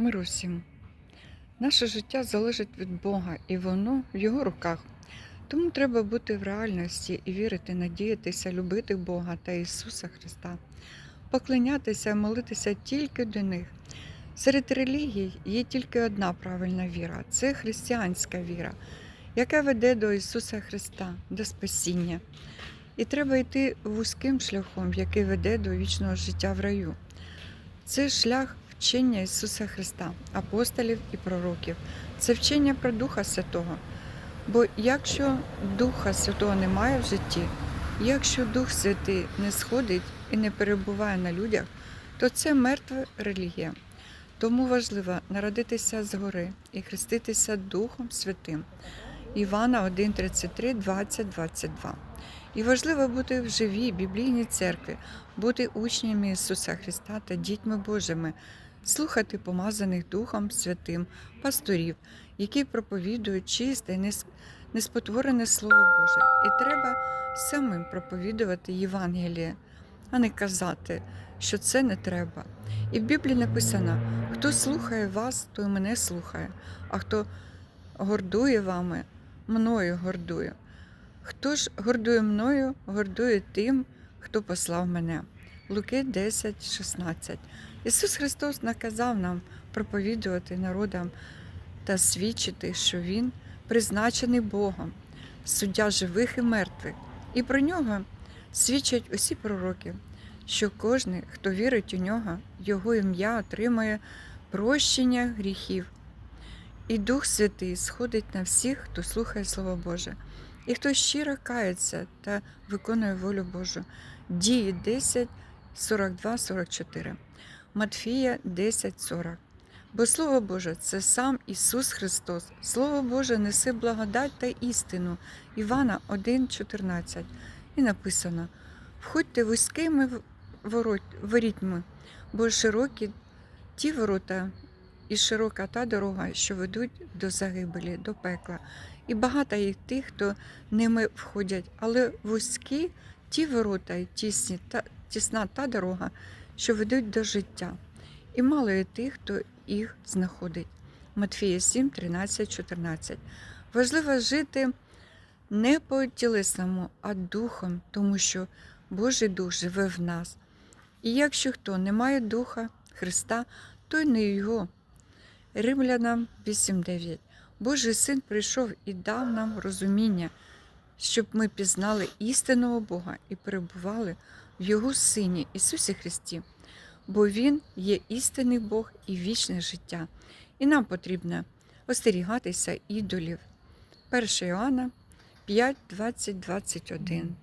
Миру всім. Наше життя залежить від Бога, і воно в його руках. Тому треба бути в реальності і вірити, надіятися, любити Бога та Ісуса Христа, поклонятися, молитися тільки до них. Серед релігій є тільки одна правильна віра це християнська віра, яка веде до Ісуса Христа, до спасіння. І треба йти вузьким шляхом, який веде до вічного життя в раю. Це шлях вчення Ісуса Христа, апостолів і пророків. Це вчення про Духа Святого. Бо якщо Духа Святого немає в житті, якщо Дух Святий не сходить і не перебуває на людях, то це мертва релігія. Тому важливо народитися згори і хреститися Духом Святим. Івана 1, 33, 20, 22. І важливо бути в живій біблійній церкві, бути учнями Ісуса Христа та дітьми Божими, слухати помазаних Духом Святим пасторів, які проповідують чисте неспотворене Слово Боже. І треба самим проповідувати Євангеліє, а не казати, що це не треба. І в Біблії написано: хто слухає вас, той мене слухає, а хто гордує вами, мною гордує. Хто ж гордує мною, гордує тим, хто послав мене. Луки 10, 16. Ісус Христос наказав нам проповідувати народам та свідчити, що Він призначений Богом, суддя живих і мертвих. І про нього свідчать усі пророки, що кожен, хто вірить у нього, Його ім'я отримає прощення гріхів. І Дух Святий сходить на всіх, хто слухає Слово Боже, і хто щиро кається та виконує волю Божу. Дії 10, 42, 44. Матфія 10, 40. Бо Слово Боже це сам Ісус Христос. Слово Боже несе благодать та істину. Івана 1, 14. І написано: Входьте вузькими ворітьми, бо широкі ті ворота і широка та дорога, що ведуть до загибелі, до пекла. І багато їх тих, хто ними входять, але вузькі ті ворота і тісні та тісна та дорога, що ведуть до життя. І мало є тих, хто їх знаходить. Матфія 7, 13, 14. Важливо жити не по тілесному, а духом, тому що Божий Дух живе в нас. І якщо хто не має Духа Христа, то й не його. Римлянам 8.9. Божий син прийшов і дав нам розуміння, щоб ми пізнали істинного Бога і перебували в Його Сині Ісусі Христі, бо Він є істинний Бог і вічне життя. І нам потрібно остерігатися ідолів. 1 Іоанна 5, 20, 21.